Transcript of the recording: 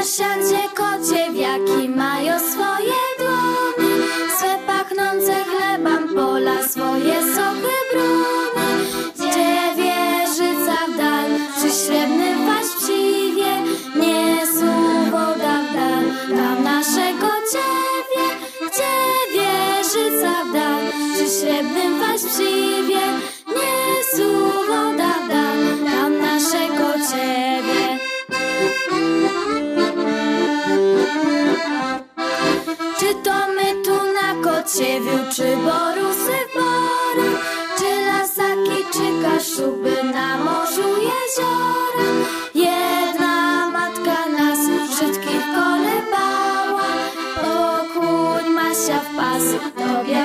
na kocie wiaki mają swoje dłonie Swe pachnące chlebam pola swoje sochy broni Dziewierzyca w dal przy śrebnym paściwie Nie woda w dal tam naszego ciebie Dziewierzyca w dal przy śrebnym paściwie podsiewiu, czy borusy w czy lasaki, czy kaszuby na morzu jeziora. Jedna matka nas wszystkich kolebała, pokłoń Masia w pas, tobie